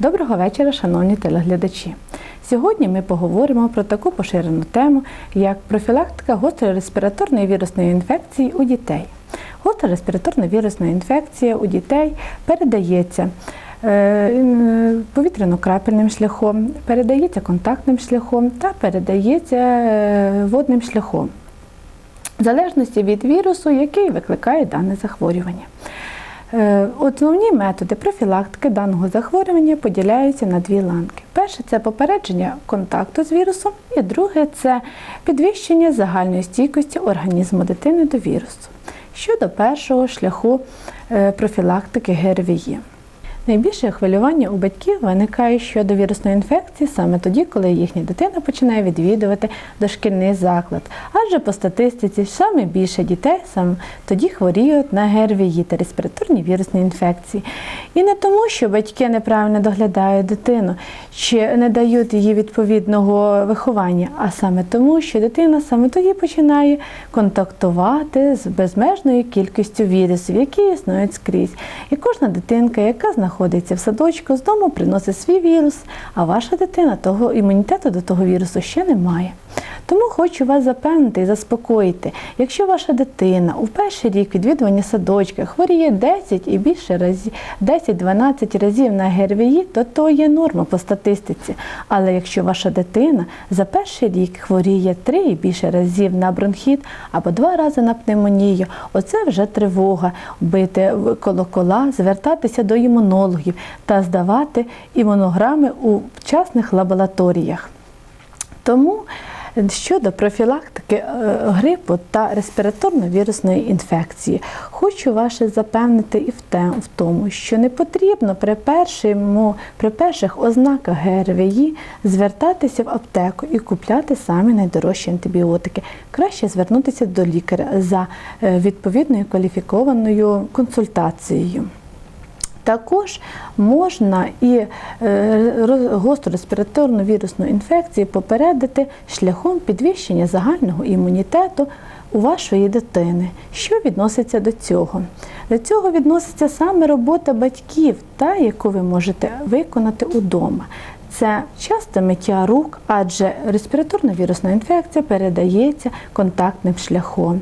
Доброго вечора, шановні телеглядачі. Сьогодні ми поговоримо про таку поширену тему, як профілактика гострої респіраторної вірусної інфекції у дітей. Гостра респіраторна вірусна інфекція у дітей передається е, повітряно-крапельним шляхом, передається контактним шляхом та передається е, водним шляхом, в залежності від вірусу, який викликає дане захворювання. Е, Основні методи профілактики даного захворювання поділяються на дві ланки. Перше це попередження контакту з вірусом, і друге це підвищення загальної стійкості організму дитини до вірусу. Щодо першого шляху е, профілактики ГРВІ. Найбільше хвилювання у батьків виникає щодо вірусної інфекції саме тоді, коли їхня дитина починає відвідувати дошкільний заклад. Адже по статистиці саме більше дітей саме тоді хворіють на ГРВІ та респіраторні вірусні інфекції. І не тому, що батьки неправильно доглядають дитину чи не дають їй відповідного виховання, а саме тому, що дитина саме тоді починає контактувати з безмежною кількістю вірусів, які існують скрізь. І кожна дитинка, яка знаходиться в садочку, з дому приносить свій вірус, а ваша дитина того імунітету до того вірусу ще не має. Тому хочу вас запевнити і заспокоїти, якщо ваша дитина у перший рік відвідування садочка хворіє 10 і більше разів, 10-12 разів на ГРВІ, то то є норма по статистиці. Але якщо ваша дитина за перший рік хворіє 3 і більше разів на бронхіт або два рази на пневмонію, оце вже тривога бити колокола, звертатися до імунологів та здавати імунограми у вчасних лабораторіях. Тому щодо профілактики е, грипу та респіраторно-вірусної інфекції, хочу вас запевнити і в тому, що не потрібно при, першому, при перших ознаках ГРВІ звертатися в аптеку і купляти самі найдорожчі антибіотики. Краще звернутися до лікаря за е, відповідною кваліфікованою консультацією. Також можна і е, гостру респіраторну вірусну інфекцію попередити шляхом підвищення загального імунітету у вашої дитини. Що відноситься до цього? До цього відноситься саме робота батьків, та яку ви можете виконати удома. Це часто миття рук, адже респіраторна вірусна інфекція передається контактним шляхом.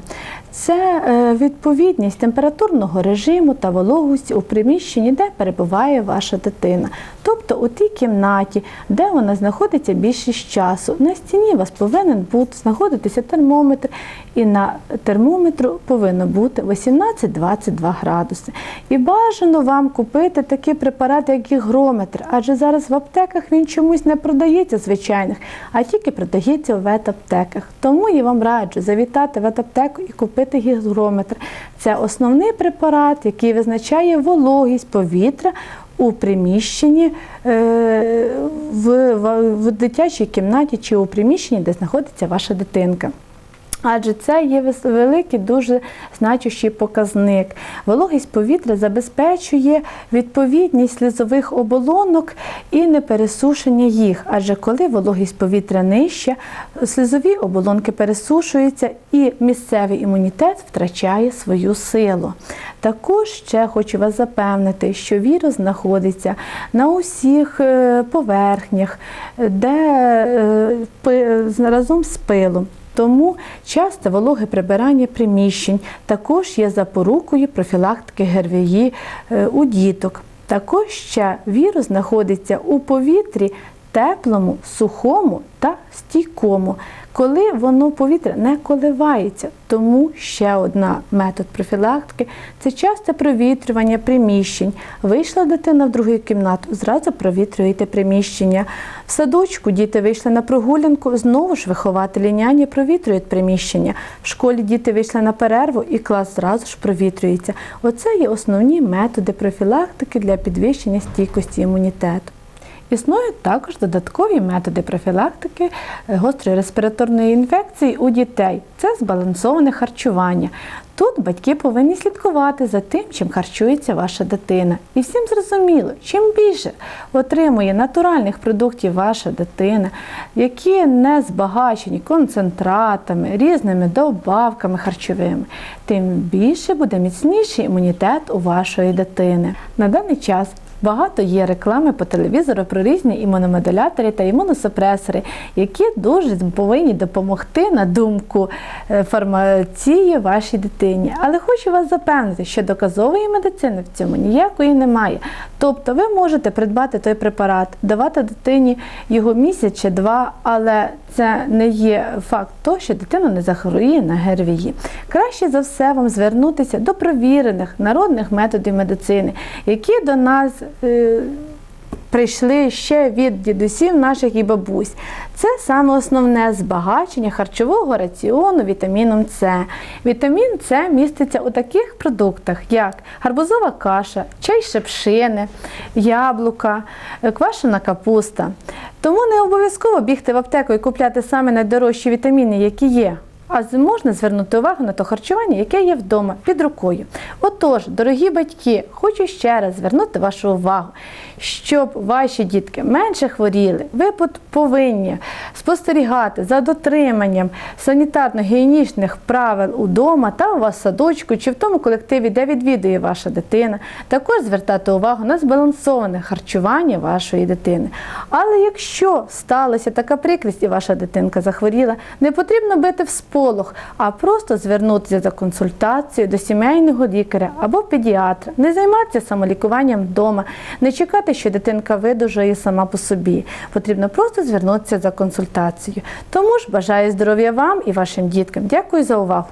Це е, відповідність температурного режиму та вологості у приміщенні, де перебуває ваша дитина. Тобто у тій кімнаті, де вона знаходиться більшість часу. На стіні у вас повинен бути знаходитися термометр, і на термометру повинно бути 18-22 градуси. І бажано вам купити такі препарати, як гігрометр, адже зараз в аптеках він чомусь не продається звичайних, а тільки продається в ветаптеках. Тому я вам раджу завітати в ветаптеку і купити гігрометр. Це основний препарат, який визначає вологість повітря у приміщенні е, в, в дитячій кімнаті чи у приміщенні, де знаходиться ваша дитинка. Адже це є великий, дуже значущий показник. Вологість повітря забезпечує відповідність слизових оболонок і непересушення їх. Адже коли вологість повітря нижча, слизові оболонки пересушуються і місцевий імунітет втрачає свою силу. Також ще хочу вас запевнити, що вірус знаходиться на усіх е, поверхнях, де е, разом з пилом. Тому часто вологе прибирання приміщень також є запорукою профілактики ГРВІ е, у діток. Також ще вірус знаходиться у повітрі теплому, сухому та стійкому, коли воно повітря не коливається. Тому ще одна метод профілактики це часте провітрювання приміщень. Вийшла дитина в другу кімнату, зразу провітрюєте приміщення. В садочку діти вийшли на прогулянку, знову ж вихователі няні провітрюють приміщення. В школі діти вийшли на перерву і клас зразу ж провітрюється. Оце є основні методи профілактики для підвищення стійкості імунітету. Існують також додаткові методи профілактики е, гострої респіраторної інфекції у дітей. Це збалансоване харчування. Тут батьки повинні слідкувати за тим, чим харчується ваша дитина. І всім зрозуміло, чим більше отримує натуральних продуктів ваша дитина, які не збагачені концентратами, різними добавками харчовими, тим більше буде міцніший імунітет у вашої дитини. На даний час Багато є реклами по телевізору про різні імуномодулятори та імуносупресори, які дуже повинні допомогти на думку е, фармації вашій дитині. Але хочу вас запевнити, що доказової медицини в цьому ніякої немає. Тобто ви можете придбати той препарат, давати дитині його місяць чи два, але це не є факт того, що дитина не захворіє на ГРВІ. Краще за все вам звернутися до провірених народних методів медицини, які до нас. Е, Прийшли ще від дідусів наших і бабусь. Це саме основне збагачення харчового раціону вітаміном С. Вітамін С міститься у таких продуктах, як гарбузова каша, чай шепшини, яблука, е, квашена капуста. Тому не обов'язково бігти в аптеку і купляти саме найдорожчі вітаміни, які є. А можна звернути увагу на те харчування, яке є вдома під рукою. Отож, дорогі батьки, хочу ще раз звернути вашу увагу, щоб ваші дітки менше хворіли, ви повинні спостерігати за дотриманням санітарно-гігієнічних правил удома та у вас садочку чи в тому колективі, де відвідує ваша дитина. Також звертати увагу на збалансоване харчування вашої дитини. Але якщо сталася така прикрість і ваша дитинка захворіла, не потрібно бити в сполох, а просто звернутися за консультацією до сімейного лікаря або педіатра, не займатися самолікуванням вдома, не чекати, що дитинка видужає сама по собі. Потрібно просто звернутися за консультацією. Тому ж бажаю здоров'я вам і вашим діткам. Дякую за увагу.